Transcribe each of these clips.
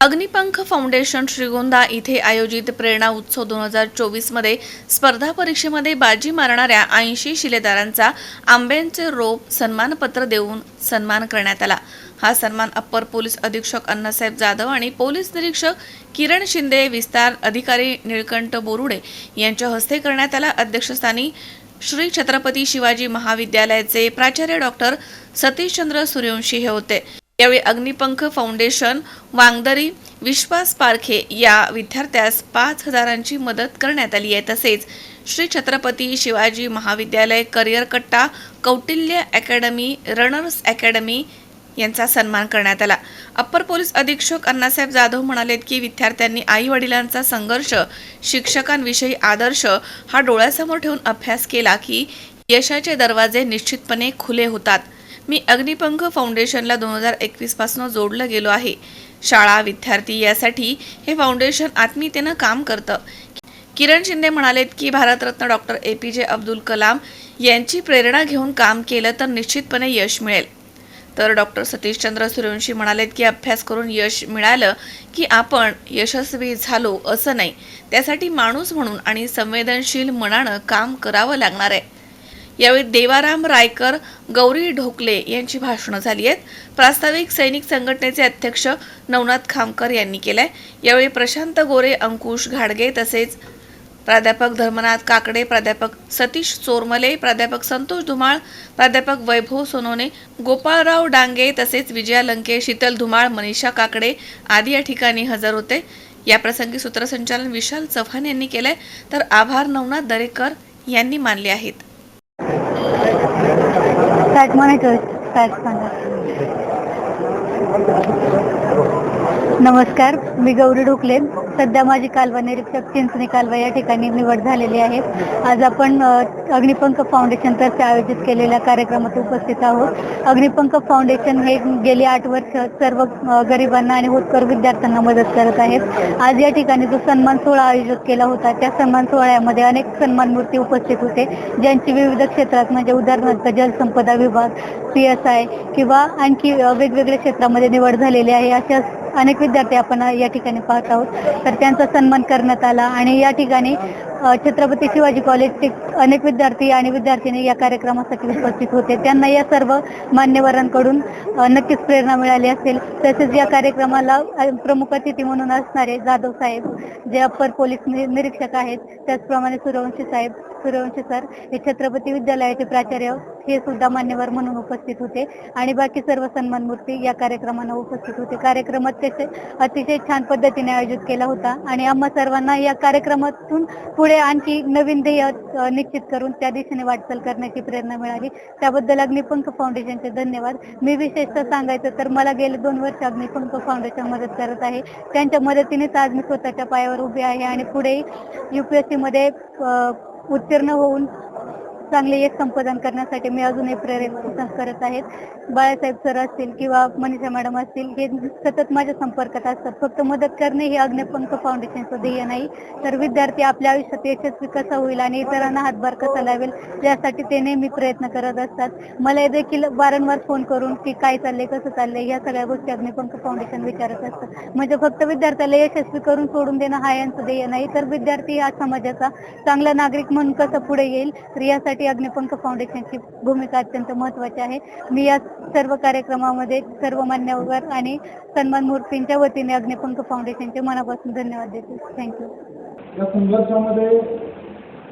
Agnipankh foundation Shrigonda इथे आयोजित प्रेरणा उत्सव दोन हजार चोवीसमध्ये स्पर्धा परीक्षेमध्ये बाजी मारणाऱ्या ऐंशी शिलेदारांचा आंब्यांचे रोप सन्मानपत्र देऊन सन्मान करण्यात आला. हा सन्मान अप्पर पोलीस अधीक्षक अण्णासाहेब जाधव आणि पोलीस निरीक्षक किरण शिंदे विस्तार अधिकारी निळकंठ बोरुडे यांच्या हस्ते करण्यात आला. अध्यक्षस्थानी श्री छत्रपती शिवाजी महाविद्यालयाचे प्राचार्य डॉक्टर सतीशचंद्र सूर्यवंशी हे होते. यावेळी अग्निपंख फाउंडेशन वांगदरी विश्वास पारखे या विद्यार्थ्यास पाच हजारांची मदत करण्यात आली आहे. तसेच श्री छत्रपती शिवाजी महाविद्यालय करिअर कट्टा कौटिल्य अकॅडमी रनर्स अकॅडमी यांचा सन्मान करण्यात आला. अप्पर पोलीस अधीक्षक अण्णासाहेब जाधव म्हणालेत की विद्यार्थ्यांनी आई वडिलांचा संघर्ष शिक्षकांविषयी आदर्श हा डोळ्यासमोर ठेवून अभ्यास केला की यशाचे दरवाजे निश्चितपणे खुले होतात. मी अग्निपंख फाउंडेशनला दोन हजार एकवीसपासून जोडलं गेलो आहे. शाळा विद्यार्थी यासाठी हे फाउंडेशन आत्मीयतेनं काम करतं. किरण शिंदे म्हणालेत की भारतरत्न डॉक्टर ए. पी. जे. अब्दुल कलाम यांची प्रेरणा घेऊन काम केलं तर निश्चितपणे यश मिळेल. तर डॉक्टर सतीशचंद्र सूर्यवंशी म्हणालेत की अभ्यास करून यश मिळालं की आपण यशस्वी झालो असं नाही. त्यासाठी माणूस म्हणून आणि संवेदनशील मनानं काम करावं लागणार आहे. यावेळी देवाराम रायकर गौरी ढोकले यांची भाषणं झाली आहेत. प्रास्ताविक सैनिक संघटनेचे अध्यक्ष नवनाथ खामकर यांनी केलंय. यावेळी प्रशांत गोरे अंकुश घाडगे तसेच प्राध्यापक धर्मनाथ काकडे प्राध्यापक सतीश चोरमले प्राध्यापक संतोष धुमाळ प्राध्यापक वैभव सोनोने गोपाळराव डांगे तसेच विजया लंके शीतल धुमाळ मनीषा काकडे आदी या ठिकाणी हजर होते. या प्रसंगी सूत्रसंचालन विशाल चव्हाण यांनी केलंय. तर आभार नवनाथ दरेकर यांनी मानले आहेत. Fat Monaco, Fat Monaco. नमस्कार मी गौरी ढोकले. सध्या माझी कालवा निरीक्षक चिंचणी कालवा या ठिकाणी निवड झालेली आहे. आज आपण अग्निपंख फाउंडेशनतर्फे आयोजित केलेल्या कार्यक्रमात उपस्थित आहोत. अग्निपंख फाउंडेशन हे गेली आठ वर्ष सर्व गरिबांना आणि होतकर विद्यार्थ्यांना मदत करत आहेत. आज या ठिकाणी जो सन्मान सोहळा आयोजित केला होता त्या सन्मान सोहळ्यामध्ये अनेक सन्मान मूर्ती उपस्थित होते ज्यांची विविध क्षेत्रात म्हणजे उदाहरणार्थ जलसंपदा विभाग पी एस आय किंवा आणखी वेगवेगळ्या क्षेत्रामध्ये निवड झालेली आहे. अशा अनेक विद्यार्थी आपण या ठिकाणी पाहत आहोत. तर त्यांचा सन्मान करण्यात आला आणि या ठिकाणी छत्रपती शिवाजी कॉलेजचे अनेक विद्यार्थी आणि विद्यार्थिनी या कार्यक्रमासाठी उपस्थित होते. त्यांना या सर्व मान्यवरांकडून नक्कीच प्रेरणा मिळाली असेल. तसेच या कार्यक्रमाला प्रमुख अतिथी म्हणून असणारे जाधव साहेब जे अप्पर पोलीस निरीक्षक आहेत त्याचप्रमाणे सूर्यवंशी साहेब सूर्यवंशी सर हे छत्रपती विद्यालयाचे प्राचार्य हे सुद्धा मान्यवर म्हणून उपस्थित होते. आणि बाकी सर्व सन्मान मूर्ती या कार्यक्रमांना उपस्थित होते. कार्यक्रम अतिशय अतिशय छान पद्धतीने आयोजित केला होता. आणि आम्हा सर्वांना या कार्यक्रमातून पुढे आणखी नवीन ध्येय निश्चित करून त्या दिशेने वाटचाल करण्याची प्रेरणा मिळाली. त्याबद्दल अग्निपंख फाउंडेशनचे धन्यवाद. मी विशेषतः सांगायचं तर मला गेले दोन वर्ष अग्निपंख फाउंडेशन मदत करत आहे. त्यांच्या मदतीनेच आज मी स्वतःच्या पायावर उभी आहे आणि पुढे युपीएससी मध्ये उत्तीर्ण होऊन चांगले एक संपादन करण्यासाठी मी अजूनही प्रेरित करत आहेत. बाळासाहेब सर असतील किंवा मनीषा मॅडम असतील हे सतत माझ्या संपर्कात असतात. फक्त मदत करणे हे अग्निपंख फाउंडेशनचं ध्येय नाही. तर विद्यार्थी आपल्या आयुष्यात यशस्वी कसा होईल आणि इतरांना हातभार कसा लावेल यासाठी ते नेहमी प्रयत्न करत असतात. मला देखील वारंवार फोन करून की काय चाललंय कसं चाललंय या सगळ्या गोष्टी अग्निपंख फाउंडेशन विचारत असतात. म्हणजे फक्त विद्यार्थ्याला यशस्वी करून सोडून देणं हा यांचं ध्येय नाही तर विद्यार्थी हा समाजाचा चांगला नागरिक म्हणून कसं पुढे येईल? तर यासाठी यासाठी अग्निपंख फाउंडेशनची भूमिका अत्यंत महत्वाची आहे. मी या सर्व कार्यक्रमामध्ये सर्व मान्यवर आणि सन्मान मूर्तींच्या वतीने अग्निपंख फाउंडेशनचे मनापासून धन्यवाद देते. थँक्यू या संघर्षामध्ये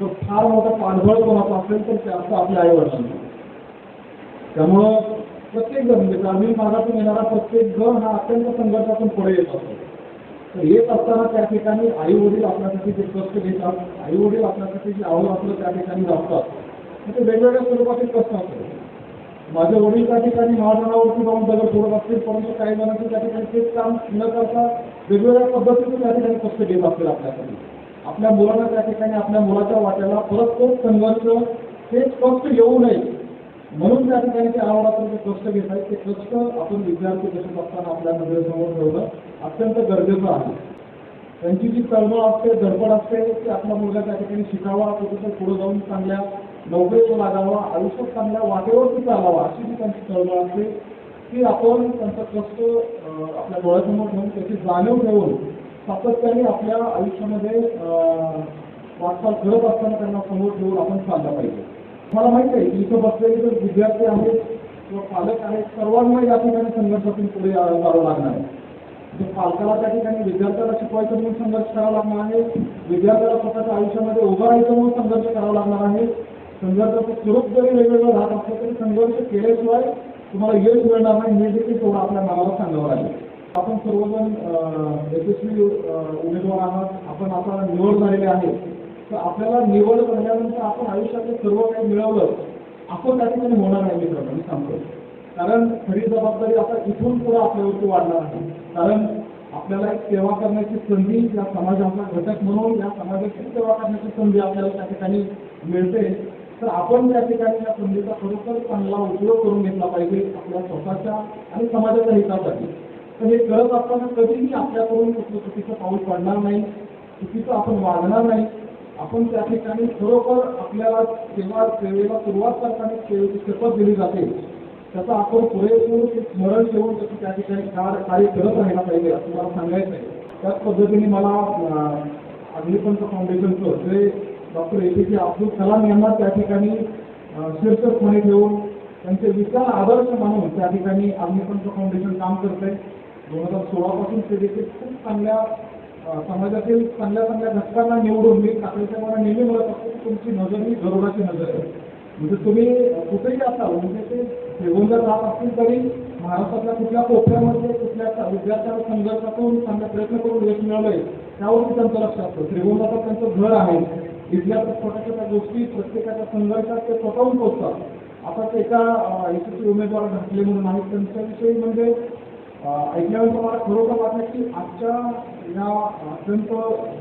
जो फार मोठा पाठबळ कोणाचा असेल तर त्याचा आपल्या आई वडिलांना त्यामुळं प्रत्येक जण म्हणजे ग्रामीण भागातून येणारा प्रत्येक जण हा अत्यंत संघर्षातून पुढे येत असतो. तर येत असताना त्या ठिकाणी आई वडील आपल्यासाठी जे कष्ट घेतात आई वडील आपल्यासाठी जे आवड आपलं त्या ठिकाणी जास्त असतात ते वेगवेगळ्या स्वरूपाचे कष्ट असतात. माझे वडील त्या ठिकाणी महाजनावरती जाऊन दगड फोडत असतील परंतु काही जणांचे त्या ठिकाणी तेच काम न करता वेगवेगळ्या पद्धतीने त्या ठिकाणी कष्ट घेत असतील आपल्यासाठी आपल्या मुलांना त्या ठिकाणी आपल्या मुलाच्या वाट्याला परत तोच संघर्ष तेच कष्ट येऊ नये. म्हणून त्या ठिकाणी ते आवडाचं जे कष्ट घेत आहेत ते कष्ट आपण विद्यार्थी कशत असताना आपल्या नजरेसमोर ठेवणं अत्यंत गरजेचं आहे. त्यांची जी तळमळ असते धडपड असते ती आपला मुलगा त्या ठिकाणी शिकावा कुठेतरी पुढे जाऊन चांगल्या नोकरीला लागावा आयुष्यात चांगल्या वाटेवरती चालावा अशी जी त्यांची तळमळ असते की आपण त्यांचं कष्ट आपल्या डोळ्यासमोर ठेवून त्याची जाणीव ठेवून सातत्याने आपल्या आयुष्यामध्ये वाटचाल करत असताना त्यांना समोर ठेवून आपण चालला पाहिजे. मला माहीत आहे की इथं बसलेले जर विद्यार्थी आहेत किंवा पालक आहेत सर्वांना या ठिकाणी संघर्षातून पुढे जावं लागणार आहे. पालकाला त्या ठिकाणी विद्यार्थ्याला शिकवायचं म्हणून संघर्ष करावा लागणार आहे विद्यार्थ्याला स्वतःच्या आयुष्यामध्ये उभं राहायचं म्हणून संघर्ष करावा लागणार आहे संघर्षाचं स्वरूप जरी वेगवेगळं राहत असलं तरी संघर्ष केल्याशिवाय तुम्हाला यश मिळणार नाही हे देखील थोडं आपल्या मनाला सांगावं लागेल. आपण सर्वजण यशस्वी उमेदवार आहात. आपण आता निवड झालेले आहे. तर आपल्याला निवड झाल्यानंतर आपण आयुष्यातलं सर्व काही मिळवलं आपण त्या ठिकाणी होणार नाही मित्रांनो मी सांगतो. कारण खरी जबाबदारी आता इथून पुढे आपल्यावरती वाढणार आहे. कारण आपल्याला एक सेवा करण्याची संधी या समाजाचा घटक म्हणून या समाजाची सेवा करण्याची संधी आपल्याला त्या ठिकाणी मिळते. तर आपण त्या ठिकाणी या संधीचा खरोखर चांगला उपयोग करून घेतला पाहिजे आपल्या स्वतःच्या आणि समाजाच्या हितासाठी. तर हे करत असताना कधीही आपल्याकडून कुठलं चुकीचं पाऊल पडणार नाही चुकीचं आपण वागणार नाही. आपण त्या ठिकाणी खरोखर आपल्याला सेवा सेवेला सुरुवात करताना सेवेची शपथ दिली जाते. त्याचा आपण पुरेपूर स्मरण ठेवून त्याची त्या ठिकाणी कार- कार्य करत राहायला पाहिजे असं मला सांगायचं आहे त्याच पद्धतीने मला अं, अग्निपंथ फाउंडेशनचं जे डॉक्टर ए पी जे अब्दुल कलाम यांना त्या ठिकाणी अं, शीर्षस्थानी ठेवून त्यांचे विचार आदर्श मानून त्या ठिकाणी अग्निपंथ फाउंडेशन काम करते दोन हजार सोळापासून ते देखील खूप चांगल्या समाजातील चांगल्या चांगल्या घटकांना निवडून मी काकडीच्या मला नेहमी मिळत असतो तुमची नजर ही गरुडाची नजर आहे. म्हणजे तुम्ही कुठेही असाल म्हणजे ते श्रीगोंद्यात राहत असतील तरी महाराष्ट्रातल्या कुठल्या कोपऱ्यामध्ये कुठल्या विद्यार्थ्याला संघर्षातून चांगला प्रयत्न करून यश आहे त्यावरती त्यांचं लक्ष असतं. श्रीगोंद्याचं त्यांचं घर आहे. तिथल्या छोट्या छोट्या गोष्टी प्रत्येकाच्या संघर्षात ते स्वतःहून पोचतात. आता ते एका यशस्वी उमेदवार घातले म्हणून आहेत त्यांच्याविषयी म्हणजे ऐकल्यानंतर मला खरोखर वाटलं की आजच्या या अत्यंत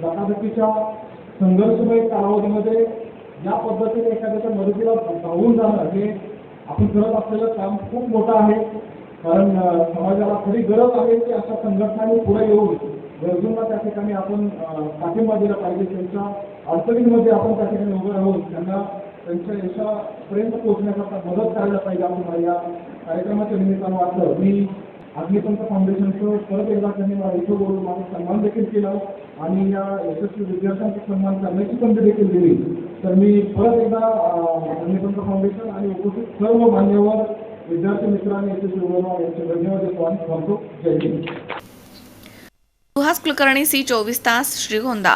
धकाधकीच्या संघर्षमय कालावधीमध्ये या पद्धतीने एखाद्याच्या मदतीला धावून जाणं हे आपण करत असलेलं काम खूप मोठं आहे. कारण समाजाला खरी गरज आहे की अशा संघटनांनी पुढे येऊन गरजूंना त्या ठिकाणी आपण पाठिंबा दिला पाहिजे त्यांच्या अडचणींमध्ये आपण त्या ठिकाणी उभे राहून त्यांना त्यांच्या यशापर्यंत पोहोचण्याकरता मदत करायला पाहिजे असं मला या कार्यक्रमाच्या निमित्तानं वाटलं मी अग्निपंथ फाउंडेशनचं परत एकदा त्यांनी मला इथं बोलून माझा सन्मान देखील केला आणि या यशस्वी विद्यार्थ्यांचा सन्मान करण्याची संधी देखील दिली. तर मी परत एकदा अं, अग्निपंथ फाउंडेशन आणि उपस्थित सर्व मान्यवर विद्यार्थी मित्रांनी यशस्वी उमेदवार यांचे धन्यवाद देतो आणि थांबतो. जय हिंद. सुहास कुलकर्णी सी चोवीस तास श्रीगोंदा.